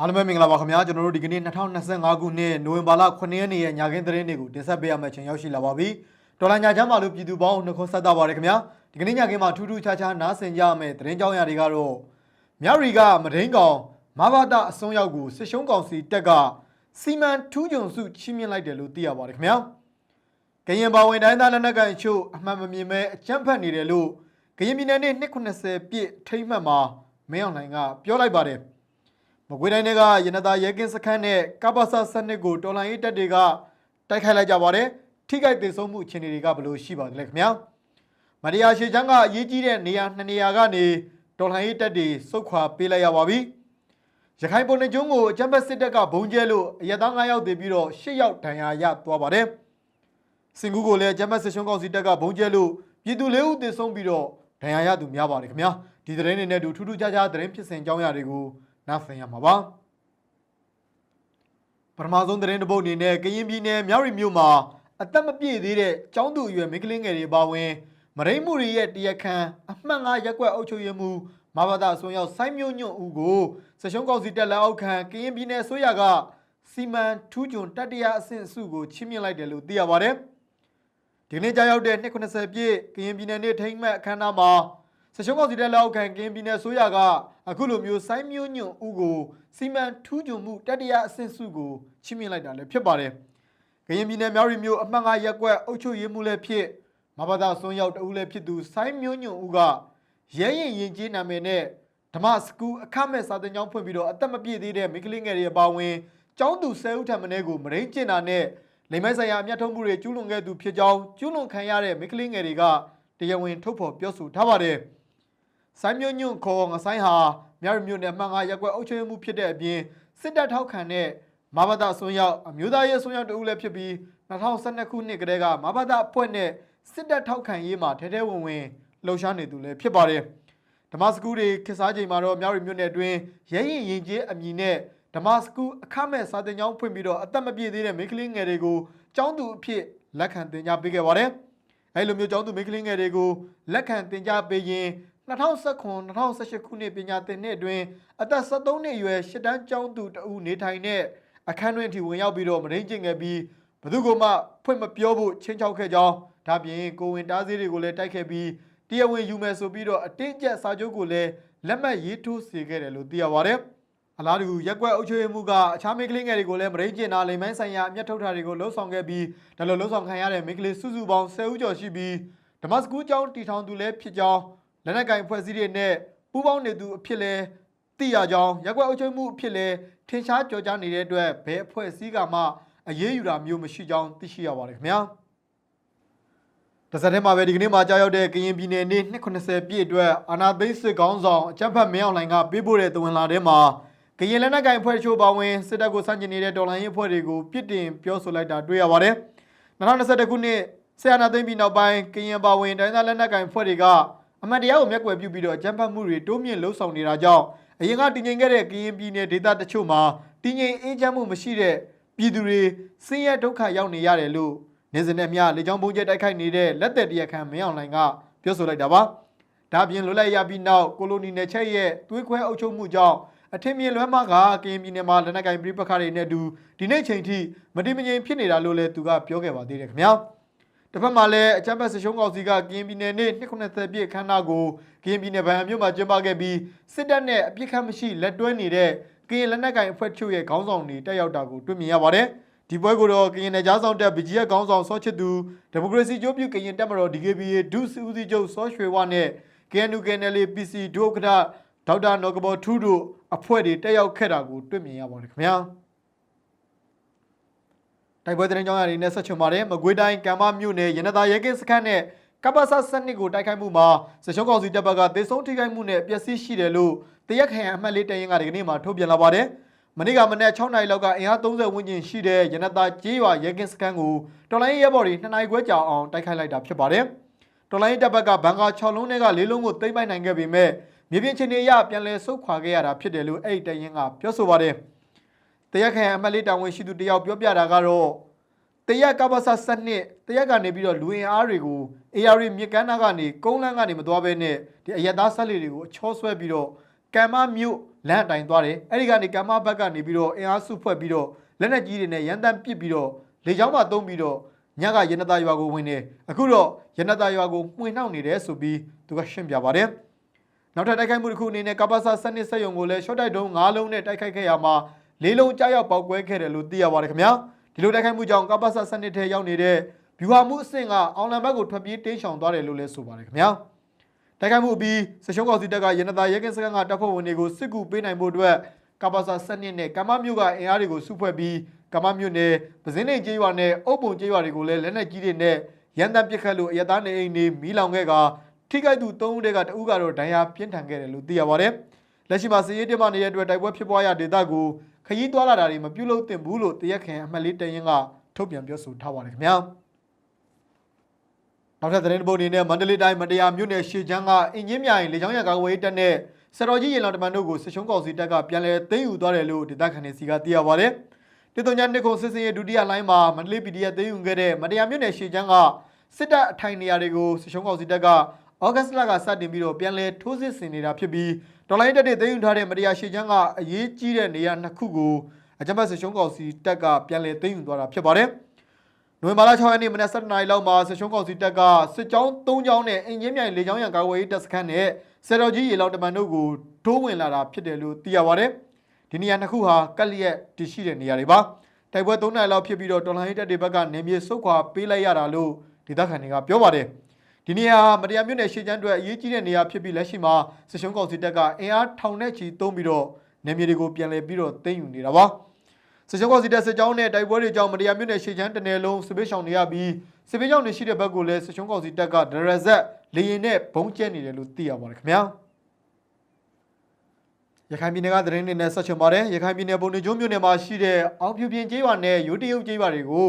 အားလုံးပဲမင်္ဂလာပါခင်ဗျာကျွန်တော်တို့ဒီကနေ့2025ခုနှစ်နိုဝင်ဘာလ9ရက်နေ့ရဲ့ညခင်းသတင်းတွေကိုတင်ဆက်ပေးရမယ့်ချိန်ရောက်ရှိလာပါပြီဒေါ်လာညာချမ်းမာလို့ပြည်သူပေါင်းနှုတ်ခွန်းဆက်တာပါတယ်ခင်ဗျာဒီကနေ့ညခင်းမှာထူးထူးခြားခြားနားဆင်ကြရမယ့်သတင်းကြောင်းရာတွေကတော့မြရီကမဒိန်ကောင်မဘာဒအစွန်းရောက်ကိုစစ်ရှုံးကောင်စီတက်ကစီမံထူးချွန်စုချီးမြှင့်လိုက်တယ်လို့သိရပါတယ်ခင်ဗျာကရင်ပါဝင်တိုင်းသားလက်နက်ကိုင်အချို့အမှန်မမြင်ပဲအကြမ်းဖက်နေတယ်လို့ကရင်ပြည်နယ်နေ့290ပြည့်ထိမ့်မှတ်မှာမင်းအောင်လှိုင်ကပြောလိုက်ပါတယ် မကွေးတိုင်းတွေကရနတာရဲကင်းစခန်းနဲ့ကပ္ပစစနစ်ကိုတော်လိုင်းရေးတပ်တွေကတိုက်ခိုက်လိုက်ကြပါတယ်ထိခိုက်ဒေဆုံးမှုအခြေအနေတွေကဘယ်လိုရှိပါသလဲခင်ဗျာမရိယာရှေချန်းကအရေးကြီးတဲ့နေရာနှစ်နေရာကနေတော်လိုင်းရေးတပ်တွေစုခွာပေးလိုက်ရပါပြီရခိုင်ပုံနှကျုံးကိုအကြမ်းဖက်စစ်တပ်ကဘုံကျဲလို့အရက်သား9ယောက်တည်ပြီးတော့10ယောက်ဒဏ်ရာရသွားပါတယ်စင်ကူကိုလည်းအကြမ်းဖက်စစ်ရှုံးကောင်စီတပ်ကဘုံကျဲလို့ပြည်သူ၄ဦးသေဆုံးပြီးတော့ဒဏ်ရာရသူများပါတယ်ခင်ဗျာဒီသတင်းတွေနဲ့အတူထူးထူးခြားခြားသတင်းဖြစ်စဉ်အကြောင်းအရာတွေကို နားဆင်ရမှာပါပထမဆုံးသတင်းတစ်ပုဒ်အနေနဲ့ကရင်ပြည်နယ်မြောက်ရီမြို့မှာအသက်မပြည့်သေးတဲ့ចောင်းသူအရွယ်မိန်းကလေးငယ်တွေပါဝင်မရိမှုရီရဲ့တရားခံအမှတ်၅ရက်ကွက်အုပ်ချုပ်ရေးမှူးမဘာသာအစွန်ရောက်ဆိုင်းမျိုးညွန့်ဦးကိုစရှုံးကောင်စီတက်လက်အောက်ခံကရင်ပြည်နယ်ဆိုရကစီမံထူးချွန်တတိယအဆင့်အစုကိုချီးမြှင့်လိုက်တယ်လို့သိရပါတယ်ဒီကနေ့ကြာရောက်တဲ့290ပြည့်ကရင်ပြည်နယ်နေ့ထိမ့်မှတ်အခမ်းအနားမှာ စရှုံးကောက်စီတဲ့လက်အောက်ခံကင်းပြည်နယ်ဆိုရကအခုလိုမျိုးဆိုင်းမျိုးညွန့်ဦးကိုစီမံထူးချွန်မှုတတိယအဆင့်စုကိုချီးမြှင့်လိုက်တာလည်းဖြစ်ပါတယ်။ကရင်ပြည်နယ်မြောက်ရီမျိုးအမှတ်၅ရက်ကွက်အုပ်ချုပ်ရေးမှုလည်းဖြစ်မဘာသာဆွန်ရောက်တဦးလည်းဖြစ်သူဆိုင်းမျိုးညွန့်ဦးကရဲရင်ရင်ကြီးနာမည်နဲ့ဓမ္မစကူအခမဲ့စာသင်ကျောင်းဖွင့်ပြီးတော့အသက်မပြည့်သေးတဲ့မိန်းကလေးငယ်တွေအပါအဝင်ကျောင်းသူ၁၀ဦးထပ်မင်းကိုမရင်းကျင်တာနဲ့လိမ္မဲဆိုင်ရာအမျက်ထုတ်မှုတွေကျူးလွန်ခဲ့သူဖြစ်ကြောင်းကျူးလွန်ခံရတဲ့မိန်းကလေးငယ်တွေကတရားဝင်ထုတ်ဖော်ပြောဆိုထားပါတယ်။ ဆိုင်းမျိုးညွန့်ခေါ်ငဆိုင်ဟာမြောက်မြို့နယ်မှန်ငါရက်ကွက်အုပ်ချုပ်မှုဖြစ်တဲ့အပြင်စစ်တပ်ထောက်ခံတဲ့မဘာသာဆွန်ရောက်အမျိုးသားရေးဆွန်ရောက်တဦးလည်းဖြစ်ပြီး2012ခုနှစ်ကတည်းကမဘာသာအဖွဲ့နဲ့စစ်တပ်ထောက်ခံရေးမှာထဲထဲဝင်ဝင်လှုပ်ရှားနေသူလည်းဖြစ်ပါတယ်ဓမ္မစကူတွေခေတ်စားချိန်မှာတော့မြောက်ရီမြို့နယ်အတွင်းရဲရင်ရင်ကျေးအမည်နဲ့ဓမ္မစကူအခမဲ့စာတင်ကျောင်းဖွင့်ပြီးတော့အသက်မပြည့်သေးတဲ့မိန်းကလေးငယ်တွေကိုကျောင်းသူအဖြစ်လက်ခံတင် जा ပေးခဲ့ပါတယ်အဲလိုမျိုးကျောင်းသူမိန်းကလေးငယ်တွေကိုလက်ခံတင် जा ပေးရင် 2019-2018ခုနှစ်ပညာသင်နှစ်အတွင်းအသက်73နှစ်အရွယ်ရှစ်တန်းကျောင်းသူတဦးနေထိုင်တဲ့အခန်းတွင်အထိဝင်ရောက်ပြီးတော့မရင်းကျင်ခဲ့ပြီးဘယ်သူကမှဖွင့်မပြောဖို့ချင်းချောက်ခဲ့ကြောင်းဒါပြင်ကိုဝင်တားစေးတွေကိုလည်းတိုက်ခဲ့ပြီးတရားဝင်ယူမယ်ဆိုပြီးတော့အတင်းကျပ်စာချုပ်ကိုလည်းလက်မှတ်ရေးထိုးစေခဲ့တယ်လို့သိရပါတယ်အလားတူရက်ကွက်အုပ်ချုပ်ရေးမှုကအခြားမိန်းကလေးငယ်တွေကိုလည်းမရင်းကျင်တာလိမ်မိုင်းဆိုင်ရာအမျက်ထုတ်တာတွေကိုလှုံ့ဆော်ခဲ့ပြီးဒါလိုလှုံ့ဆော်ခံရတဲ့မိန်းကလေးစုစုပေါင်း10ဦးကျော်ရှိပြီးဓမ္မစကူးကျောင်းတီထောင်သူလည်းဖြစ်ကြောင်း လက်နက်ကင်ဖွဲ့စည်းတွေနဲ့ပူးပေါင်းနေသူအဖြစ်လဲသိရကြောင်းရက်ကွက်အုပ်ချုပ်မှုအဖြစ်လဲထင်ရှားကြော်ကြားနေတဲ့အတွက်ဘယ်အဖွဲ့အစည်းကမှအရေးယူတာမျိုးမရှိကြောင်းသိရှိရပါတယ်ခင်ဗျာတစ်ဆက်တည်းမှာပဲဒီကနေ့မှာကြာရောက်တဲ့ကရင်ပြည်နယ်နေ့290ပြည့်အတွက်အာနာသိန်းစစ်ကောင်းဆောင်အကြံဖတ်မင်းအောင်လှိုင်ကပေးပို့တဲ့သဝင်လာထဲမှာကရင်လက်နက်ကင်ဖွဲ့ချိုးပါဝင်စစ်တပ်ကိုစန့်ကျင်နေတဲ့တော်လှန်ရေးအဖွဲ့တွေကိုပြစ်တင်ပြောဆိုလိုက်တာတွေ့ရပါတယ်2021ခုနှစ်ဆရာနာသိန်းပြည်နောက်ပိုင်းကရင်ပါဝင်တိုင်းသားလက်နက်ကင်ဖွဲ့တွေက အမှန်တရားကိုမျက်ကွယ်ပြုပြီးတော့အကြမ်းဖက်မှုတွေတိုးမြင့်လှုံ့ဆော်နေတာကြောင့်အရင်ကတည်ငြိမ်ခဲ့တဲ့ကရင်ပြည်နယ်ဒေသတချို့မှာတည်ငြိမ်အေးချမ်းမှုမရှိတဲ့ပြည်သူတွေဆင်းရဲဒုက္ခရောက်နေရတယ်လို့နေစဉ်နဲ့မျှလေကြောင်းပုံကျဲတိုက်ခိုက်နေတဲ့လက်သက်တရားခံမင်းအောင်လှိုင်ကပြောဆိုလိုက်တာပါဒါပြင်လွတ်လပ်ရပြီးနောက်ကိုလိုနီနယ်ချက်ရဲ့သွေးခွဲအုပ်ချုပ်မှုကြောင့်အထင်မြင်လွဲမှားကကရင်ပြည်နယ်မှာလက်နက်ကင်ပြည်ပခါတွေနဲ့အတူဒီနေ့ချိန်ထိမတည်မငြိမ်ဖြစ်နေတာလို့လည်းသူကပြောခဲ့ပါသေးတယ်ခင်ဗျာ တစ်ဖက်မှာလည်းအချမ်းဘတ်ဆရှုံးကောင်စီကကရင်ပြည်နယ်နေ့290ပြည့်ခမ်းနားကိုကရင်ပြည်နယ်ဗဟန်းမြို့မှာကျင်းပခဲ့ပြီးစစ်တပ်နဲ့အပြစ်ခတ်မရှိလက်တွဲနေတဲ့ကရင်လက်နက်ကိုင်အဖွဲ့ချုပ်ရဲ့ခေါင်းဆောင်တွေတက်ရောက်တာကိုတွေ့မြင်ရပါတယ်။ဒီပွဲကိုတော့ကရင်နယ်ကြားဆောင်တပ်ဗီဂျီရဲ့ခေါင်းဆောင်စောချစ်သူဒီမိုကရေစီကြိုးပြုကရင်တပ်မတော် DKBA ဒုစီဦးစီးချုပ်စောရွှေဝနဲ့ KNU KNL PC ဒုဥက္ကဋ္ဌဒေါက်တာနော်ကဘောထူးတို့အဖွဲ့တွေတက်ရောက်ခဲ့တာကိုတွေ့မြင်ရပါတယ်ခင်ဗျာ။ တိုက်ပွဲသတင်းကြောင်းရည်နဲ့ဆက်ချွန်ပါတယ်မကွေးတိုင်းကံမမြို့နယ်ရနတာရဲကင်းစခန်းနဲ့ကပ္ပဆစနစ်ကိုတိုက်ခိုက်မှုမှာစရှုံးကောင်စီတပ်ဘက်ကသေဆုံးထိခိုက်မှုနဲ့ပျက်စီးရှိတယ်လို့တရက်ခရိုင်အမှတ်လေးတရင်ကဒီကနေ့မှာထုတ်ပြန်လာပါတယ်မနေ့ကမနေ့6နိုင်လောက်ကအင်အား30ဝန်းကျင်ရှိတဲ့ရနတာကျေးရွာရဲကင်းစခန်းကိုတော်လိုင်းရဲဘော်တွေ2နိုင်ခွဲကြာအောင်တိုက်ခိုက်လိုက်တာဖြစ်ပါတယ်တော်လိုင်းတပ်ဘက်ကဘန်ကာ6လုံးနဲ့က4လုံးကိုသိမ်းပိုက်နိုင်ခဲ့ပေမဲ့မြေပြင်ချင်းတွေရပြန်လဲဆုတ်ခွာခဲ့ရတာဖြစ်တယ်လို့အဲ့ဒီတရင်ကပြောဆိုပါတယ် တရက်ခရိုင်အမှတ်လေးတာဝန်ရှိသူတယောက်ပြောပြတာကတော့တရက်ကပ္ပစစနစ်တရက်ကနေပြီးတော့လူရင်အားတွေကို AR မြစ်ကမ်းနားကနေကုန်းလန်းကနေမသွားဘဲနဲ့ဒီအယက်သားဆက်လေးတွေကိုအချောဆွဲပြီးတော့ကံမမြို့လမ်းအတိုင်းသွားတယ်အဲ့ဒီကနေကံမဘက်ကနေပြီးတော့အင်အားစုဖွဲ့ပြီးတော့လက်နက်ကြီးတွေနဲ့ရန်တမ်းပစ်ပြီးတော့လေကြောင်းမှသုံးပြီးတော့ညကရနတာရွာကိုဝင်တယ်အခုတော့ရနတာရွာကိုမှွေနှောက်နေတယ်ဆိုပြီးသူကရှင်းပြပါတယ်နောက်ထပ်တိုက်ခိုက်မှုတစ်ခုအနေနဲ့ကပ္ပစာစနစ်ဆက်ယုံကိုလည်းရှော့တိုက်တုံး၅လုံးနဲ့တိုက်ခိုက်ခဲ့ရမှာ လေးလုံးကြားရောက်ပေါက်ကွဲခဲ့တယ်လို့သိရပါတယ်ခင်ဗျာဒီလိုတိုက်ခိုက်မှုကြောင့်ကပ္ပစာစနစ်ထဲရောက်နေတဲ့ဗျူဟာမှုအဆင့်ကအောင်လံဘက်ကိုထွက်ပြေးတင်းရှောင်သွားတယ်လို့လည်းဆိုပါတယ်ခင်ဗျာတိုက်ခိုက်မှုအပြီးစရှုံးကောင်စီတပ်ကရနတာရဲကင်းစခန်းကတပ်ဖွဲ့ဝင်တွေကိုစစ်ကူပေးနိုင်ဖို့အတွက်ကပ္ပစာစနစ်နဲ့ကမ္မမြို့ကအင်အားတွေကိုစုဖွဲ့ပြီးကမ္မမြို့နယ်ပဇင်းနေကျေးရွာနဲ့အုပ်ပုံကျေးရွာတွေကိုလည်းလက်နက်ကြီးတွေနဲ့ရန်တမ်းပစ်ခတ်လို့အရသားနေအိမ်တွေမီးလောင်ခဲ့ကထိခိုက်သူ၃ဦးတည်းကတဦးကတော့ဒဏ်ရာပြင်းထန်ခဲ့တယ်လို့သိရပါတယ်။လက်ရှိမှာစစ်ရေးတင်မနေတဲ့အတွက်တိုက်ပွဲဖြစ်ပွားရဒေသကို ခရီးသွားလာတာတွေမပြုလုပ်သင့်ဘူးလို့တရက်ခင်အမှတ်လေးတရင်ကထုတ်ပြန်ပြောဆိုထားပါတယ်ခင်ဗျာ။နောက်ထပ်သတင်းတစ်ပုဒ်အနေနဲ့မန္တလေးတိုင်းမတရားမြို့နယ်ရှေချမ်းကအင်ဂျင်မြိုင်လေကြောင်းရကာကွယ်ရေးတပ်နဲ့စတော်ကြီးရေလောင်တမန်တို့ကိုစစ်ရှုံးကောင်စီတပ်ကပြန်လည်သိမ်းယူသွားတယ်လို့ဒေသခံတွေစီကသိရပါဗျ။တေတုံညာနှစ်ခုစစ်စင်ရေးဒုတိယလိုင်းမှာမန္တလေး PDF သိမ်းယူခဲ့တဲ့မတရားမြို့နယ်ရှေချမ်းကစစ်တပ်အထိုင်နေရာတွေကိုစစ်ရှုံးကောင်စီတပ်က ဩဂတ်စ်လကစတင်ပြီးတော့ပြန်လည်ထိုးစစ်ဆင်နေတာဖြစ်ပြီးတော်လိုင်းတပ်တွေသိမ်းယူထားတဲ့မတရားရှေချမ်းကအရေးကြီးတဲ့နေရာနှစ်ခုကိုအကြမ်းဖက်စစ်ရှုံးကောင်စီတပ်ကပြန်လည်သိမ်းယူသွားတာဖြစ်ပါတယ်။နိုဝင်ဘာလ6ရက်နေ့မနက်7:00နာရီလောက်မှာစစ်ရှုံးကောင်စီတပ်ကစစ်ကြောင်း3ကြောင်းနဲ့အင်ဂျင်မြိုင်လေကြောင်းရန်ကာကွယ်ရေးတပ်စခန်းနဲ့ဆယ်တော်ကြီးရေလောက်တမန်တို့ကိုတိုးဝင်လာတာဖြစ်တယ်လို့သိရပါတယ်။ဒီနေရာနှစ်ခုဟာကက်လျက်တည်ရှိတဲ့နေရာတွေပါ။တိုက်ပွဲ3နာရီလောက်ဖြစ်ပြီးတော့တော်လှန်ရေးတပ်တွေဘက်ကနေမြေစုတ်ခွာပေးလိုက်ရတာလို့ဒေသခံတွေကပြောပါတယ်။ ဒီနေရာမတရားမြို့နယ်ရှေ့ချမ်းအတွက်အရေးကြီးတဲ့နေရာဖြစ်ပြီးလက်ရှိမှာစစ်ရှုံးကောင်စီတပ်ကအင်အားထောင်နဲ့ချီသုံးပြီးတော့နေမြေတွေကိုပြန်လည်ပြီးတော့သိမ်းယူနေတာပါ။စစ်ကြောင်းကောစီတက်စစ်ကြောင်းနဲ့တိုက်ပွဲတွေကြောင့်မတရားမြို့နယ်ရှေ့ချမ်းတနယ်လုံးစစ်ပေးရှောင်နေရပြီးစစ်ပေးရှောင်နေရှိတဲ့ဘက်ကိုလည်းစစ်ကြောင်းကောစီတက်ကဒရဇက်လေရင်နဲ့ဘုံကျဲနေတယ်လို့သိရပါတယ်ခင်ဗျာရခိုင်ပြည်နယ်ကသတင်းတွေနဲ့ဆက်ချင်ပါတယ်ရခိုင်ပြည်နယ်ပုံနေကျုံးမြို့နယ်မှာရှိတဲ့အောင်ပြူပြင်ကျေးရွာနဲ့ရိုးတရုတ်ကျေးရွာတွေကို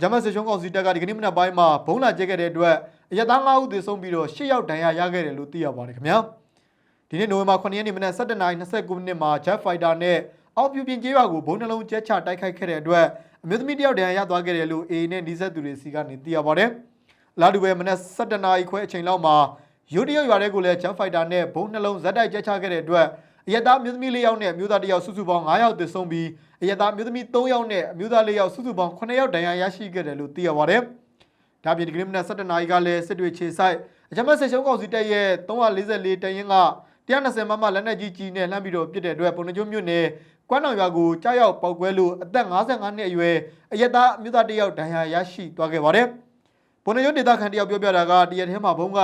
ဂျမတ်စစ်ကြောင်းကောစီတက်ကဒီကနေ့မနက်ပိုင်းမှာဘုံလာကျဲခဲ့တဲ့အတွက် အရသား9ဦးသေဆုံးပြီးတော့10ယောက်ဒဏ်ရာရခဲ့တယ်လို့သိရပါတယ်ခင်ဗျာဒီနေ့နိုဝင်ဘာ9ရက်နေ့မနက်7:29မိနစ်မှာ Jet Fighter နဲ့အောက်ပြူပြင်ကျေးရွာကိုဘုံနှလုံးကျဲချတိုက်ခိုက်ခဲ့တဲ့အတွက်အမျိုးသမီးတစ်ယောက်ဒဏ်ရာရသွားခဲ့တယ်လို့ AA နဲ့နှိစက်သူတွေစီကနေသိရပါတယ်။လာတူပဲမနက်7:00နာရီခွဲအချိန်လောက်မှာယူတရုတ်ရွာတဲ့ကိုလည်း Jet Fighter နဲ့ဘုံနှလုံးဇက်တိုက်ကျဲချခဲ့တဲ့အတွက်အရသားအမျိုးသမီး၄ယောက်နဲ့အမျိုးသားတစ်ယောက်စုစုပေါင်း9ယောက်သေဆုံးပြီးအရသားအမျိုးသမီး3ယောက်နဲ့အမျိုးသား၄ယောက်စုစုပေါင်း9ယောက်ဒဏ်ရာရရှိခဲ့တယ်လို့သိရပါတယ်။ ဒါပြင်ဒီကနေ့မနက်7:00နာရီကလည်းစစ်တွေခြေဆိုင်အကြမ်းဖက်စစ်ရှုံးကောင်စီတပ်ရဲ့344တရင်က120မမလက်နက်ကြီးကြီးနဲ့လှမ်းပြီးတော့ပစ်တဲ့အတွက်ပုံနှကျုံမြို့နယ်ကွမ်းတောင်ရွာကိုကြားရောက်ပောက်ကွဲလို့အသက်55နှစ်အရွယ်အရက်သားအမျိုးသားတစ်ယောက်ဒဏ်ရာရရှိသွားခဲ့ပါတယ်။ပုံနှကျုံဒေသခံတစ်ယောက်ပြောပြတာကတရက်ထဲမှာဘုံက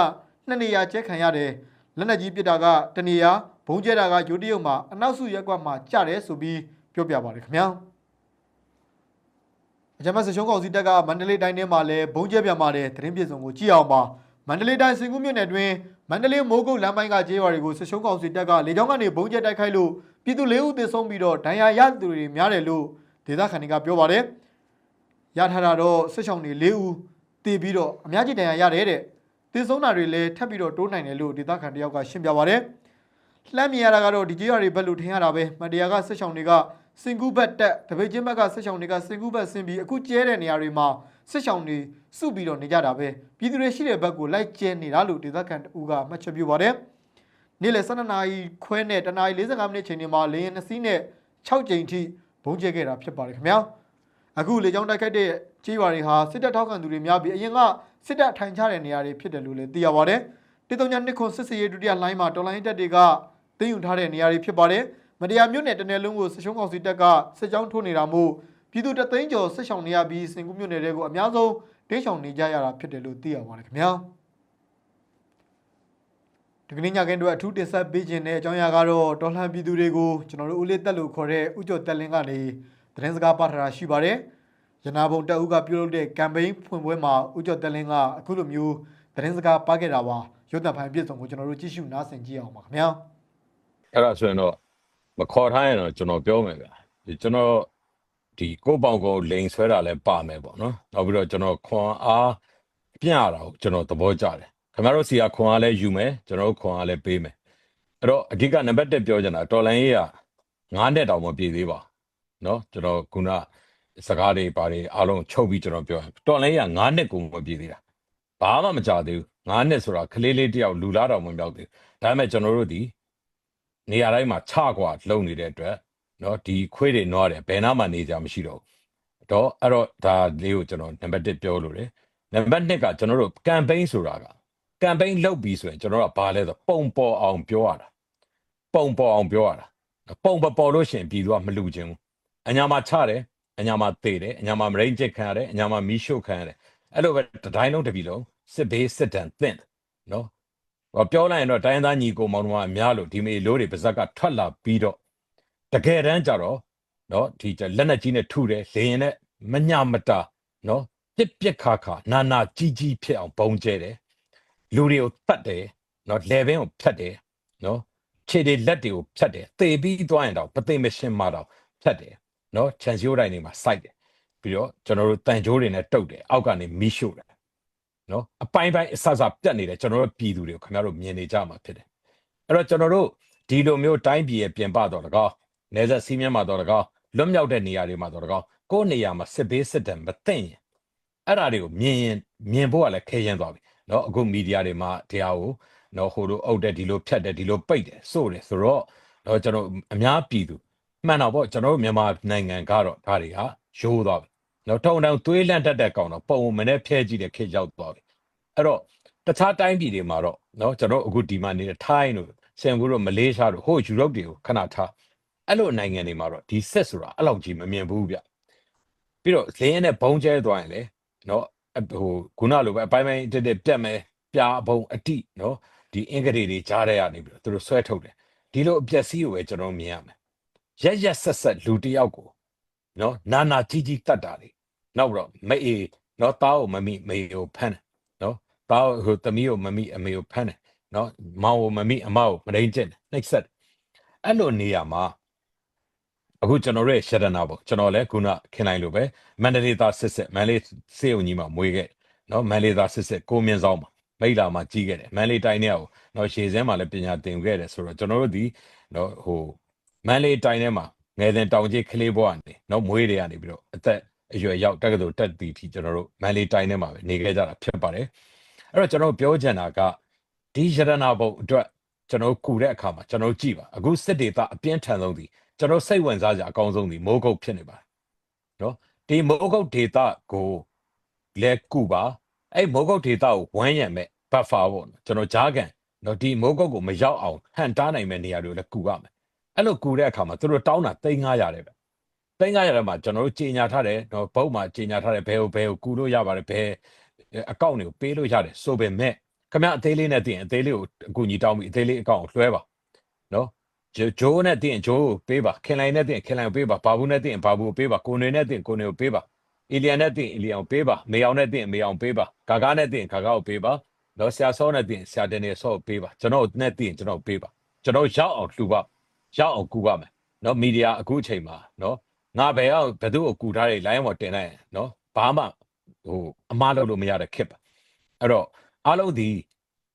နှစ်နေရာကျဲခံရတယ်လက်နက်ကြီးပစ်တာကတနေရာဘုံကျဲတာကယူတရုတ်မှာအနောက်စုရက်ကွက်မှာကြတယ်ဆိုပြီးပြောပြပါတယ်ခင်ဗျာ။ အကြမ်းဖက်စစ်ရှုံးကောင်စီတပ်ကမန္တလေးတိုင်းထဲမှာလည်းဘုံကျဲပြန်ပါတယ်သတင်းပြေဆုံးကိုကြည့်အောင်ပါမန္တလေးတိုင်းစင်ကူးမြို့နယ်တွင်မန္တလေးမိုးကုတ်လမ်းပိုင်းကကျေးရွာတွေကိုစစ်ရှုံးကောင်စီတပ်ကလေကြောင်းကနေဘုံကျဲတိုက်ခိုက်လို့ပြည်သူ၄ဦးသေဆုံးပြီးတော့ဒဏ်ရာရသူတွေများတယ်လို့ဒေသခံတွေကပြောပါတယ်ရထားတာတော့စစ်ရှောင်းတွေ၄ဦးတည်ပြီးတော့အများကြီးဒဏ်ရာရတယ်တဲ့သေဆုံးတာတွေလည်းထပ်ပြီးတော့တိုးနိုင်တယ်လို့ဒေသခံတယောက်ကရှင်းပြပါတယ်လှမ်းမြင်ရတာကတော့ဒီကြေးရွာတွေဘက်လို့ထင်ရတာပဲမတရားကဆက်ချောင်းတွေက စင်ကူးဘက်တက်တပိတ်ချင်းဘက်ကဆက်ချောင်းတွေကစင်ကူးဘက်ဆင်းပြီးအခုကျဲတဲ့နေရာတွေမှာဆက်ချောင်းတွေစုပြီးတော့နေကြတာပဲပြည်သူတွေရှိတဲ့ဘက်ကိုလိုက်ကျဲနေတာလို့ဒေသခံတူကမှတ်ချက်ပြုပါတယ်နေ့လယ်12နာရီခွဲနဲ့တနာရီ45မိနစ်ချိန်တွေမှာလေရင်နှစ်စီးနဲ့6ကြိမ်ထိဘုံကျဲခဲ့တာဖြစ်ပါတယ်ခင်ဗျာအခုလေကြောင်းတိုက်ခိုက်တဲ့ကြေးရွာတွေဟာစစ်တပ်ထောက်ခံသူတွေများပြီးအရင်ကစစ်တပ်ထိုင်ချတဲ့နေရာတွေဖြစ်တယ်လို့လည်းသိရပါတယ်တေတုံညာနှစ်ခွန်စစ်စေးရေးဒုတိယလိုင်းမှာတော်လိုင်းတပ်တွေကတင်းယူထားတဲ့နေရာတွေဖြစ်ပါတယ်။ မတရားမြို့နယ်တနယ်လုံးကိုစစ်ရှုံးကောင်စီတပ်ကစစ်ကြောင်းထိုးနေတာမို့ပြည်သူတသိန်းကျော်စစ်ရှောင်နေရပြီးစင်ကူးမြို့နယ်တွေကိုအများဆုံးတင်းရှောင်နေကြရတာဖြစ်တယ်လို့သိရပါတယ်ခင်ဗျာ။ဒီကနေ့ညခင်းတို့အထူးတင်ဆက်ပေးခြင်းတဲ့အကြောင်းအရာကတော့တော်လှန်ပြည်သူတွေကိုကျွန်တော်တို့ဦးလေးတက်လို့ခေါ်တဲ့ဥကြိုတက်လင်းကနေသတင်းစကားပါထားတာရှိပါတယ်။ရနာဘုံတက်ဦးကပြုလုပ်တဲ့ campaign ဖွင့်ပွဲမှာဦးကျော်တက်လင်းကအခုလိုမျိုးသတင်းစကားပါခဲ့တာပါရုပ်သံဖိုင်ပြည့်စုံကိုကျွန်တော်တို့ကြည့်ရှုနားဆင်ကြည့်အောင်ပါခင်ဗျာအဲ့ဒါဆိုရင်တော့ မခေါ်ထားရင်တော့ကျွန်တော်ပြောမယ်ဗျာကျွန်တော်ဒီကိုပေါင်ကိုလိန်ဆွဲတာလည်းပါမယ်ပေါ့နော်နောက်ပြီးတော့ကျွန်တော်ခွန်အားပြတာကိုကျွန်တော်သဘောကျတယ်ခင်ဗျားတို့စီကခွန်အားလည်းယူမယ်ကျွန်တော်ခွန်အားလည်းပေးမယ်အဲ့တော့အဓိကနံပါတ်1ပြောချင်တာတော်လိုင်းရေးက9နဲ့တောင်မပြည့်သေးပါနော်ကျွန်တော်ခုနစကားတွေပါတယ်အားလုံးချုပ်ပြီးကျွန်တော်ပြောရင်တော်လိုင်းရေးက9နဲ့ကိုမပြည့်သေးတာဘာမှမကြသေးဘူး9နဲ့ဆိုတာကလေးလေးတယောက်လူလားတောင်မမြောက်သေးဘူးဒါပေမဲ့ကျွန်တော်တို့ဒီ နေရာတိုင်းမှာချကွာလုံနေတဲ့အတွက်နော်ဒီခွေးတွေနွားတယ်ဘယ်နာမှနေကြမရှိတော့ဘူးတော့အဲ့တော့ဒါလေးကိုကျွန်တော်နံပါတ်1ပြောလို့တယ်နံပါတ်2ကကျွန်တော်တို့ campaign ဆိုတာက campaign လုပ်ပြီးဆိုရင်ကျွန်တော်တို့ကဘာလဲဆိုပုံပေါ်အောင်ပြောရတာပုံပေါ်အောင်ပြောရတာပုံမပေါ်လို့ရှရင်ပြည်သူကမလူခြင်းဘူးအညာမှာချတယ်အညာမှာသေတယ်အညာမှာမရိန်ချစ်ခံရတယ်အညာမှာမီးရှို့ခံရတယ်အဲ့လိုပဲတစ်တိုင်းလုံးတစ်ပြည်လုံးစစ်ဘေးစစ်တမ်းသင့်နော်ဟော ပြောလိုက်ရင်တော့တိုင်းသားညီကိုမောင်နှမအများလို့ဒီမေလိုတွေပါဇက်ကထွက်လာပြီးတော့တကယ်တမ်းကျတော့နော်ဒီလက်နက်ကြီးနဲ့ထုတယ်လေရင်နဲ့မညမတာနော်ပြက်ပြက်ခါခါနာနာကြီးကြီးဖြစ်အောင်ပုံကျဲတယ်လူတွေကိုတတ်တယ်နော်လေဘင်းကိုဖြတ်တယ်နော်ခြေတွေလက်တွေကိုဖြတ်တယ်သေပြီးသွားရင်တော့ပသိမရှင်းမှတော့ဖြတ်တယ်နော်ခြံရိုးတိုင်းတွေမှာစိုက်တယ်ပြီးတော့ကျွန်တော်တို့တန်ကြိုးတွေနဲ့တုတ်တယ်အောက်ကနေမီးရှို့တယ် နော်အပိုင်းပိုင်းအဆအဆပြတ်နေတယ်ကျွန်တော်တို့ပြည်သူတွေကိုခင်ဗျားတို့မြင်နေကြမှာဖြစ်တယ်အဲ့တော့ကျွန်တော်တို့ဒီလိုမျိုးတိုင်းပြည်ရဲ့ပြင်ပတော့တကောနေဆက်စီးမြန်းမှာတော့တကောလွတ်မြောက်တဲ့နေရာတွေမှာတော့တကောကိုယ့်နေရာမှာစစ်ဘေးစစ်တမ်းမသိရင်အဲ့ဒါတွေကိုမြင်ရင်မြင်ဖို့ကလည်းခဲရင်သွားပြီနော်အခုမီဒီယာတွေမှာတရားကိုနော်ဟိုလိုအုပ်တယ်ဒီလိုဖြတ်တယ်ဒီလိုပိတ်တယ်စိုးတယ်ဆိုတော့တော့ကျွန်တော်အများပြည်သူမှန်တော့ပေါ့ကျွန်တော်တို့မြန်မာနိုင်ငံကတော့ဒါတွေကရိုးသွားပြီ နော်ထုံထုံသွေးလန့်တတ်တဲ့ကောင်တော့ပုံမနဲ့ဖျဲကြည့်တဲ့ခေတ်ရောက်သွားပြီအဲ့တော့တခြားတိုင်းပြည်တွေမှာတော့နော်ကျွန်တော်အခုဒီမှာနေတဲ့ထိုင်းတို့စင်ကာပူတို့မလေးရှားတို့ဟိုယူရိုပတွေကိုခဏထားအဲ့လိုနိုင်ငံတွေမှာတော့ဒီဆက်ဆိုတာအဲ့လောက်ကြီးမမြင်ဘူးဗျပြီးတော့လင်းနဲ့ဘုံကျဲသွားရင်လေနော်ဟိုခုနလိုပဲအပိုင်းပိုင်းတက်တက်ပြတ်မယ်ပြာဘုံအတိနော်ဒီအင်္ဂရီတွေကြားတဲ့ရနေပြီးတော့သူတို့ဆွဲထုတ်တယ်ဒီလိုအပျက်စီးကိုပဲကျွန်တော်မြင်ရမယ်ရက်ရက်ဆက်ဆက်လူတယောက်ကိုနော်နာနာကြီးကြီးတတ်တာလေ နောက်တော့မအေးနော်တားကိုမမိမေကိုဖမ်းတယ်နော်တားကိုသမီးကိုမမိအမေကိုဖမ်းတယ်နော်မောင်ကိုမမိအမကိုမရင်းကျင့်တယ်နှိပ်စက်တယ်အဲ့လိုနေရမှာအခုကျွန်တော်ရဲ့ရှဒနာပေါ့ကျွန်တော်လည်းခုနခင်လိုက်လို့ပဲမန္တလေးသားစစ်စစ်မန္တလေးစေုံကြီးမှာမွေးခဲ့နော်မန္တလေးသားစစ်စစ်ကိုမြင့်ဆောင်မှာမိလာမှာကြီးခဲ့တယ်မန္တလေးတိုင်းထဲကိုနော်ရှေစင်းမှာလည်းပညာသင်ခဲ့တယ်ဆိုတော့ကျွန်တော်တို့ဒီနော်ဟိုမန္တလေးတိုင်းထဲမှာငယ်စဉ်တောင်ကြီးခလေးဘွားနေနော်မွေးတွေကနေပြီးတော့အသက် အရွယ်ရောက်တက္ကသိုလ်တက်သည်ထိကျွန်တော်တို့မန္တလေးတိုင်းထဲမှာပဲနေခဲ့ကြတာဖြစ်ပါတယ်အဲ့တော့ကျွန်တော်ပြောချင်တာကဒီရတနာဘုံအတွက်ကျွန်တော်ကူတဲ့အခါမှာကျွန်တော်ကြည့်ပါအခုစစ်ဒေသအပြင်းထန်ဆုံးဒီကျွန်တော်စိတ်ဝင်စားကြအကောင်းဆုံးဒီမိုးကုတ်ဖြစ်နေပါတယ်နော်ဒီမိုးကုတ်ဒေသကိုလဲကူပါအဲ့မိုးကုတ်ဒေသကိုဝမ်းရံမဲ့ buffer ပေါ့နော်ကျွန်တော်ဂျားကန်နော်ဒီမိုးကုတ်ကိုမရောက်အောင်ဟန်တားနိုင်မဲ့နေရာတွေကိုလည်းကူရမယ်အဲ့လိုကူတဲ့အခါမှာသူတို့တောင်းတာ3900တယ်ပဲ သိန်း900ရမှာကျွန်တော်တို့ကြီးညာထားတယ်တော့ဘုတ်မှာကြီးညာထားတယ်ဘယ်ကိုဘယ်ကိုကူလို့ရပါတယ်ဘယ်အကောင့်တွေကိုပေးလို့ရတယ်ဆိုပေမဲ့ခမအသေးလေးနဲ့တင်အသေးလေးကိုအကူညီတောင်းပြီးအသေးလေးအကောင့်ကိုလွှဲပါနော်ဂျိုဂျိုးနဲ့တင်ဂျိုးကိုပေးပါခင်လိုင်းနဲ့တင်ခင်လိုင်းကိုပေးပါဘာဘူးနဲ့တင်ဘာဘူးကိုပေးပါကိုနေနဲ့တင်ကိုနေကိုပေးပါအီလီယန်နဲ့တင်အီလီယန်ကိုပေးပါမေအောင်နဲ့တင်မေအောင်ပေးပါဂါဂါနဲ့တင်ဂါဂါကိုပေးပါနော်ဆရာစောနဲ့တင်ဆရာတင်နေစောကိုပေးပါကျွန်တော်နဲ့တင်ကျွန်တော်ပေးပါကျွန်တော်ရောက်အောင်လှူပါရောက်အောင်ကူပါမယ်နော်မီဒီယာအခုအချိန်မှာနော် ငါဘယ်အောင်ဘယ်သူ့ကိုကူထားတဲ့ line ပေါ်တင်လိုက်ရင်နော်ဘာမှဟိုအမားလုပ်လို့မရတဲ့ခက်ပါအဲ့တော့အားလုံးဒီ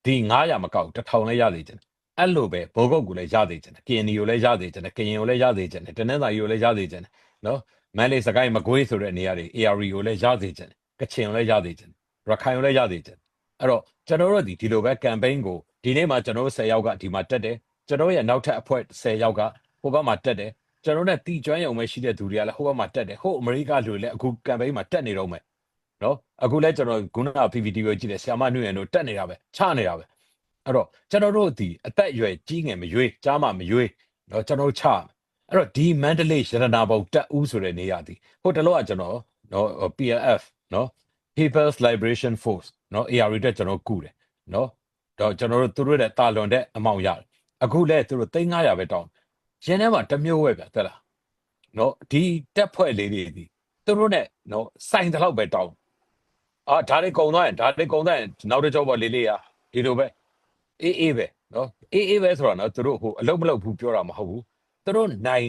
ဒီ900မကောက်တစ်ထောင်လည်းရသေးတယ်အဲ့လိုပဲဘောကုတ်ကိုလည်းရသေးတယ်ကရင်နီကိုလည်းရသေးတယ်ကရင်ကိုလည်းရသေးတယ်တနင်္သာရီကိုလည်းရသေးတယ်နော်မန်လေးစကိုင်းမကွေးဆိုတဲ့နေရာတွေ ARE ကိုလည်းရသေးတယ်ကချင်ကိုလည်းရသေးတယ်ရခိုင်ကိုလည်းရသေးတယ်အဲ့တော့ကျွန်တော်တို့ဒီဒီလိုပဲ campaign ကိုဒီနေ့မှာကျွန်တော်တို့10ယောက်ကဒီမှာတက်တယ်ကျွန်တော်ရဲ့နောက်ထပ်အဖွဲ့10ယောက်ကဟိုဘက်မှာတက်တယ် ကျွန်တော်နဲ့တီကျွမ်းရုံပဲရှိတဲ့သူတွေကလည်းဟိုဘက်မှာတက်တယ်ဟိုအမေရိကလူတွေလည်းအခုကမ်ပိန်းမှာတက်နေတော့မယ်နော်အခုလည်းကျွန်တော်ခုနက PPT ပဲကြည့်တယ်ဆီယမနှွေရန်တို့တက်နေတာပဲချနေတာပဲအဲ့တော့ကျွန်တော်တို့ဒီအသက်အရွယ်ကြီးငယ်မရွေးကြားမမရွေးနော်ကျွန်တော်ချအဲ့တော့ဒီမန္တလေးရတနာဘုံတက်ဦးဆိုတဲ့နေရာဒီဟိုတလောကကျွန်တော်နော် PLF နော် People's Liberation Force နော် AR တက်ကျွန်တော်ကူတယ်နော်တော့ကျွန်တော်တို့သူတို့ရဲ့တာလွန်တဲ့အမောင့်ရတယ်အခုလည်းသူတို့3900ပဲတောင်း ရင်းထဲမှာတစ်မျိုးပဲဗျတက်လားနော်ဒီတက်ဖွဲ့လေးတွေဒီသူတို့ ਨੇ နော်စိုင်တလောက်ပဲတောင်းအာဒါတွေကုံသွားရင်ဒါတွေကုံသွားရင်နောက်တစ်ကြောပေါ်လေးလေးอ่ะဒီလိုပဲအေးအေးပဲနော်အေးအေးပဲဆိုတော့နော်သူတို့ဟိုအလုံးမလုံးဘူးပြောတာမဟုတ်ဘူးသူတို့နိုင်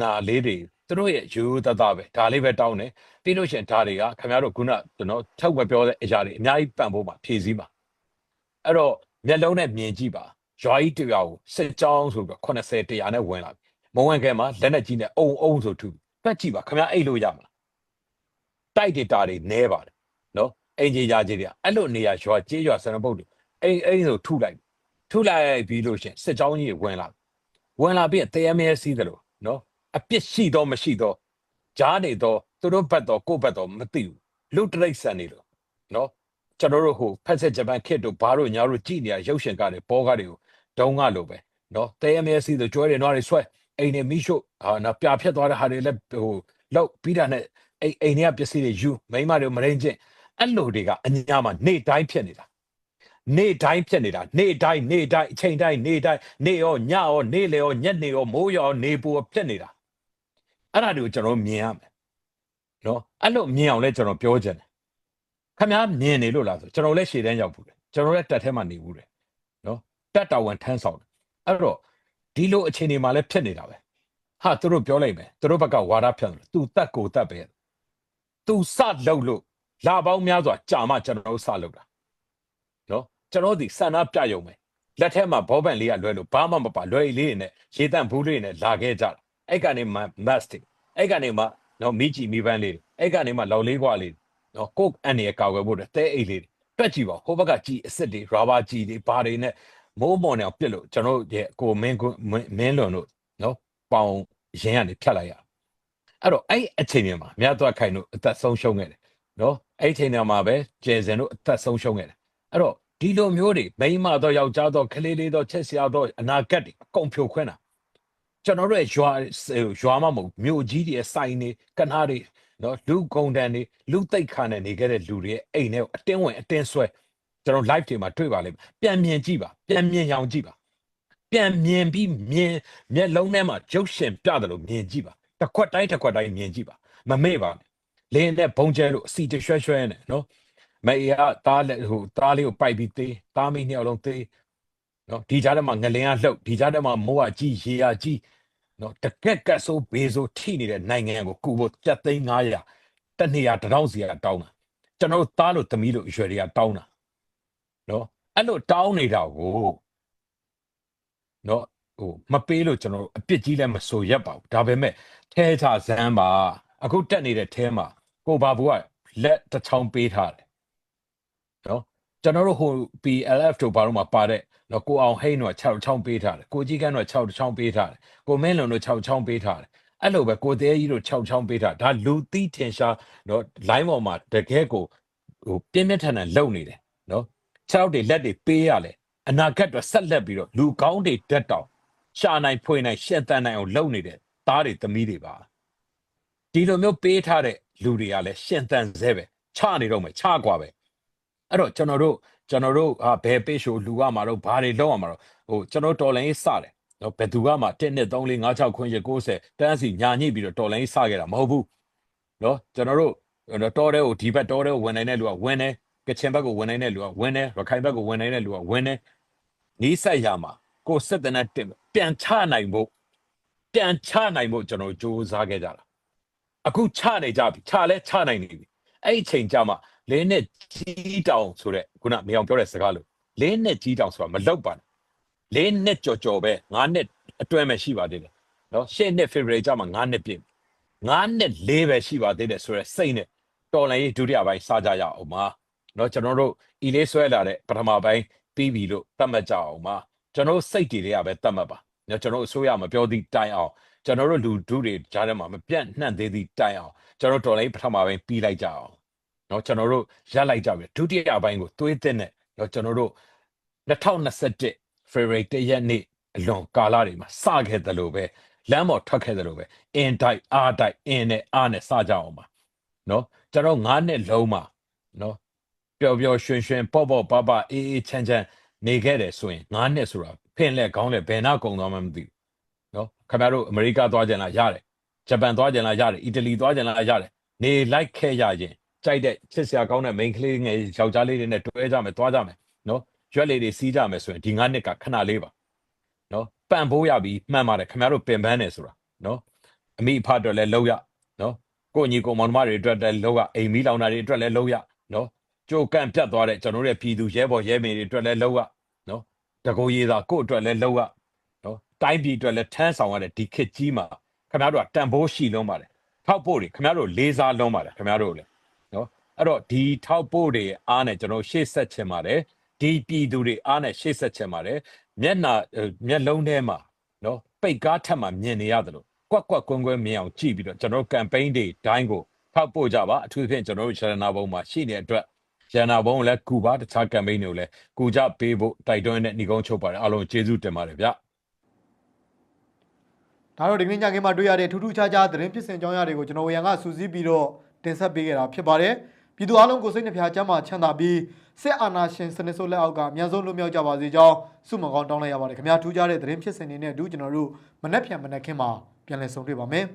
နာလေးတွေသူတို့ရဲ့ယူတသားပဲဒါလေးပဲတောင်းတယ်ပြီးလို့ရှိရင်ဒါတွေကခင်ဗျားတို့ခုနကျွန်တော်ထောက်မပြောတဲ့အရာတွေအများကြီးပံ့ဖို့မှာဖြည့်စည်းပါအဲ့တော့မျက်လုံးနဲ့မြင်ကြည့်ပါ ရွာကြီးတရွာကိုစစ်ကြောင်းဆိုပြီး80တရားနဲ့ဝင်လာပြီမဝင်ခင်မှာလက်နဲ့ကြီးနဲ့အုံအုံဆိုထူတွက်ကြည့်ပါခင်ဗျားအိတ်လို့ရမလားတိုက်ဒေတာတွေနဲပါတယ်နော်အင်ဂျီယာကြီးတွေအဲ့လိုနေရာရွာကြေးရွာစံပုတ်တွေအိမ်အိမ်ဆိုထုလိုက်ထုလိုက်ပြီးလို့ရှရင်စစ်ကြောင်းကြီးတွေဝင်လာဝင်လာပြီးတဲရမဲစီးတယ်လို့နော်အပြစ်ရှိတော့မရှိတော့ကြားနေတော့သူတို့ဘက်တော့ကိုယ့်ဘက်တော့မသိဘူးလူတရိတ်ဆန်နေလို့နော်ကျွန်တော်တို့ဟိုဖက်ဆက်ဂျပန်ခစ်တို့ဘာတို့ညာတို့ကြည်နေရရုပ်ရှင်ကားတွေဘောကားတွေကို ဒုံးကလို့ပဲနော်တဲရမဲစီးတော့ကျွဲတွေနွားတွေဆွဲအိမ်နေမိရှုဟာနော်ပြဖြတ်သွားတဲ့ဟာတွေလည်းဟိုလောက်ပြီးတာနဲ့အိမ်အိမ်တွေကပစ္စည်းတွေယူမိန်းမတွေမရင်ချင်းအဲ့လိုတွေကအညာမှာနေတိုင်းဖြစ်နေတာနေတိုင်းဖြစ်နေတာနေတိုင်းနေတိုင်းအချိန်တိုင်းနေတိုင်းနေရောညရောနေလေရောညက်နေရောမိုးရောနေပူရောဖြစ်နေတာအဲ့ဒါတွေကိုကျွန်တော်မြင်ရမယ်နော်အဲ့လိုမြင်အောင်လဲကျွန်တော်ပြောချင်တယ်ခင်ဗျားမြင်နေလို့လားဆိုကျွန်တော်လည်းရှေ့တန်းရောက်ဘူးတယ်ကျွန်တော်လည်းတက်ထဲမှာနေဘူးတယ်နော် တက်တာဝန်ထမ်းဆောင်တယ်အဲ့တော့ဒီလိုအခြေအနေမှာလည်းဖြစ်နေတာပဲဟာသူတို့ပြောလိုက်မယ်သူတို့ဘက်ကဝါဒဖြန့်တယ်သူတက်ကိုတက်ပဲသူစလုပ်လို့လာပေါင်းများစွာကြာမှကျွန်တော်တို့စလုပ်တာနော်ကျွန်တော်ဒီဆန္ဒပြယုံမယ်လက်ထက်မှာဘောပန်လေးကလွဲလို့ဘာမှမပါလွယ်လေးတွေနဲ့ရေတန့်ဘူးလေးတွေနဲ့လာခဲ့ကြတာအဲ့ကနေမှ mastic အဲ့ကနေမှနော်မိကြည့်မိပန်းလေးတွေအဲ့ကနေမှလောက်လေးကွာလေးတွေနော်ကိုတ်အန်ရဲ့ကာကွယ်ဖို့တဲ့အိတ်လေးတွေတွက်ကြည့်ပါဟိုဘက်ကကြည်အစ်စ်တွေရာဘာကြည်တွေဘာတွေနဲ့ မိုးမော်နေအောင်ပြစ်လို့ကျွန်တော်တို့ရဲ့ကိုမင်းကွန်းမင်းမင်းလွန်တို့နော်ပေါင်ရင်းကနေဖြတ်လိုက်ရအဲ့တော့အဲ့အချိန်တွေမှာမြတ်သွားခိုင်တို့အသက်ဆုံးရှုံးခဲ့တယ်နော်အဲ့အချိန်တွေမှာပဲကျယ်စင်တို့အသက်ဆုံးရှုံးခဲ့တယ်အဲ့တော့ဒီလိုမျိုးတွေမိန်းမတော့ယောက်ျားတော့ကလေးလေးတော့ချက်စရာတော့အနာဂတ်တွေအကုန်ဖြိုခွင်းတာကျွန်တော်တို့ရဲ့ရွာရွာမမဟုတ်မြို့ကြီးတွေရဲ့စိုင်းတွေကနားတွေနော်လူကုန်တန်တွေလူသိက်ခါနဲ့နေခဲ့တဲ့လူတွေရဲ့အိမ်ထဲကိုအတင်းဝင်အတင်းဆွဲ ကျွန်တော် live တွေမှာတွေ့ပါလိမ့်မယ်ပြန်မြင်ကြည့်ပါပြန်မြင်ရောင်ကြည့်ပါပြန်မြင်ပြီးမြင်မျက်လုံးထဲမှာရုပ်ရှင်ပြတယ်လို့မြင်ကြည့်ပါတစ်ခွက်တိုင်းတစ်ခွက်တိုင်းမြင်ကြည့်ပါမမေ့ပါနဲ့လင်းနဲ့ဘုံကျဲလို့အစီတရွှဲရွှဲနဲ့နော်မေရတားလက်ဟိုတားလေးကိုပိုက်ပြီးသေးတားမိနှစ်ယောက်လုံးသေးနော်ဒီကြားထဲမှာငလင်ကလှုပ်ဒီကြားထဲမှာမိုးကကြီးရေကကြီးနော်တကက်ကက်ဆိုးဘေးဆိုးထိနေတဲ့နိုင်ငံကိုကူဖို့ကြက်သိန်း900တနေရာတစ်ထောင်စီကတောင်းတာကျွန်တော်တို့သားလို့သမီးလို့ရွယ်တွေကတောင်းတာ နော်အဲ့လိုတောင်းနေတာကိုနော်ဟိုမပေးလို့ကျွန်တော်တို့အပြစ်ကြီးလည်းမဆိုရက်ပါဘူးဒါပေမဲ့ထဲချဇမ်းပါအခုတက်နေတဲ့ထဲမှာကိုဘာဘူးကလက်တစ်ချောင်းပေးထားတယ်နော်ကျွန်တော်တို့ဟို PLF တို့ဘာလို့မှပါတဲ့နော်ကိုအောင်ဟိန်းတို့6ချောင်းပေးထားတယ်ကိုကြီးကန်းတို့6ချောင်းပေးထားတယ်ကိုမင်းလုံတို့6ချောင်းပေးထားတယ်အဲ့လိုပဲကိုသေးကြီးတို့6ချောင်းပေးထားဒါလူသီးထင်ရှားနော် line ပေါ်မှာတကယ်ကိုဟိုပြင်းပြထန်ထန်လုံနေတယ် ခြေထောက်တွေလက်တွေပေးရလဲအနာဂတ်တွေဆက်လက်ပြီးတော့လူကောင်းတွေတက်တောင်ရှာနိုင်ဖွေနိုင်ရှက်တန်နိုင်အောင်လုပ်နေတဲ့သားတွေသမီးတွေပါဒီလိုမျိုးပေးထားတဲ့လူတွေကလည်းရှင်သန်စေပဲချနေတော့မယ်ချကွာပဲအဲ့တော့ကျွန်တော်တို့ကျွန်တော်တို့ဟာဘယ်ပေးရှို့လူရမှာတော့ဘာတွေလောက်ရမှာတော့ဟိုကျွန်တော်တော်လိုင်းစတယ်နော်ဘယ်သူကမှ1 2 3 4 5 6ခွင့်ရ90တန်းစီညာညိပြီးတော့တော်လိုင်းစခဲ့တာမဟုတ်ဘူးနော်ကျွန်တော်တို့တော်တဲ့ကိုဒီဘက်တော်တဲ့ကိုဝင်နေတဲ့လူကဝင်တယ် ကချင်ဘက်ကိုဝင်နိုင်တဲ့လူကဝင်တယ်ရခိုင်ဘက်ကိုဝင်နိုင်တဲ့လူကဝင်တယ်နီးဆက်ရမှာကိုယ်စစ်တဲ့နဲ့တင်ပြန်ချနိုင်ဖို့ပြန်ချနိုင်ဖို့ကျွန်တော်စူးစမ်းခဲ့ကြတာအခုချနေကြပြီချလဲချနိုင်နေပြီအဲ့ဒီအချိန်ကြမှာလင်းနဲ့ကြီးတောင်ဆိုတဲ့ခုနမြေအောင်ပြောတဲ့စကားလို့လင်းနဲ့ကြီးတောင်ဆိုတာမလောက်ပါနဲ့လင်းနဲ့ကြော်ကြော်ပဲငါးနှစ်အတွဲမဲ့ရှိပါသေးတယ်နော်ရှေ့နှစ် February ကျမှငါးနှစ်ပြည့်ငါးနှစ်လေးပဲရှိပါသေးတယ်ဆိုတော့စိတ်နဲ့တော်လိုင်းရေးဒုတိယပိုင်းစားကြရအောင်ပါ နော်ကျွန်တော်တို့ဤလေးဆွဲလာတဲ့ပထမပိုင်းပြီးပြီလို့သတ်မှတ်ကြအောင်ပါကျွန်တော်တို့စိတ်တွေတွေကပဲသတ်မှတ်ပါနော်ကျွန်တော်တို့အစိုးရမပြောသည့်တိုင်အောင်ကျွန်တော်တို့လူဒုတွေကြားထဲမှာမပြတ်နှံ့သေးသည့်တိုင်အောင်ကျွန်တော်တို့တော်လိုင်းပထမပိုင်းပြီးလိုက်ကြအောင် เนาะကျွန်တော်တို့ရက်လိုက်ကြပြီဒုတိယပိုင်းကိုသွေးတဲ့နဲ့เนาะကျွန်တော်တို့2021 February တရက်နေ့အလွန်ကာလတွေမှာစခဲ့တယ်လို့ပဲလမ်းပေါ်ထွက်ခဲ့တယ်လို့ပဲအင်တိုက်အားတိုက်အင်နဲ့အားနဲ့စကြအောင်ပါเนาะကျွန်တော်9နှစ်လုံးမှာเนาะ ပျော်ပျော်ရွှင်ရွှင်ပေါ့ပေါ့ပါပါအေးအေးချမ်းချမ်းနေခဲ့တယ်ဆိုရင်ငါးနှစ်ဆိုတာဖင်လက်ကောင်းလက်ဘယ်နာကုံသွားမှမသိဘူးနော်ခင်ဗျားတို့အမေရိကသွားကြင်လားရတယ်ဂျပန်သွားကြင်လားရတယ်အီတလီသွားကြင်လားရတယ်နေလိုက်ခဲ့ရရင်ကြိုက်တဲ့ချစ်စရာကောင်းတဲ့မိန်းကလေးငယ်ယောက်ျားလေးတွေနဲ့တွဲကြမယ်သွားကြမယ်နော်ရွက်လေးတွေစီးကြမယ်ဆိုရင်ဒီငါးနှစ်ကခဏလေးပါနော်ပန့်ဖို့ရပြီးမှန်ပါတယ်ခင်ဗျားတို့ပင်ပန်းတယ်ဆိုတာနော်အမိအဖအတွက်လည်းလောက်ရနော်ကိုညီကိုမောင်နှမတွေအတွက်လည်းလောက်ရအိမ်မီးလောင်တာတွေအတွက်လည်းလောက်ရနော် ကြိုကန့်ပြတ်သွားတဲ့ကျွန်တော်တို့ရဲ့ပြည်သူရဲဘော်ရဲမေတွေအတွက်လည်းလောက်ရနော်တကူရေးသာကိုယ့်အတွက်လည်းလောက်ရနော်တိုင်းပြည်အတွက်လည်းထမ်းဆောင်ရတဲ့ဒီခေတ်ကြီးမှာခင်ဗျားတို့ကတန်ဖိုးရှိလုံးပါတယ်ထောက်ဖို့တွေခင်ဗျားတို့လေးစားလုံးပါတယ်ခင်ဗျားတို့လည်းနော်အဲ့တော့ဒီထောက်ပို့တွေအားနဲ့ကျွန်တော်ရှေ့ဆက်ချင်ပါတယ်ဒီပြည်သူတွေအားနဲ့ရှေ့ဆက်ချင်ပါတယ်မျက်နာအဲမျက်လုံးထဲမှာနော်ပိတ်ကားထက်မှမြင်နေရတယ်လို့ကွက်ကွက်ကွင်းကွင်းမြင်အောင်ကြည့်ပြီးတော့ကျွန်တော်တို့ campaign တွေတိုင်းကိုထောက်ပို့ကြပါအထူးသဖြင့်ကျွန်တော်တို့ရတနာဘုံမှာရှိနေတဲ့အတွက် ရတနာဘုံကိုလည်းကူပါတခြား campaign တွေကိုလည်းကူကြပေးဖို့တိုက်တွန်းတဲ့ညီကုန်းချုပ်ပါတယ်အားလုံးကျေးဇူးတင်ပါတယ်ဗျဒါတော့ဒီကနေ့ညခင်းမှာတွေ့ရတဲ့ထူးထူးခြားခြားသတင်းဖြစ်စဉ်ကြောင်းရာတွေကိုကျွန်တော်ဝေယံကစူးစီးပြီးတော့တင်ဆက်ပေးခဲ့တာဖြစ်ပါတယ်ပြည်သူအလုံးကိုစိတ်နှဖျားချမ်းသာချမ်းသာပြီးစစ်အာဏာရှင်စနစ်ဆိုးလက်အောက်ကအများဆုံးလွတ်မြောက်ကြပါစေကြောင်းဆုမွန်ကောင်းတောင်းလိုက်ရပါတယ်ခင်ဗျာထူးခြားတဲ့သတင်းဖြစ်စဉ်တွေနဲ့အတူကျွန်တော်တို့မနက်ဖြန်မနက်ခင်းမှာပြန်လည်ဆုံတွေ့ပါမယ်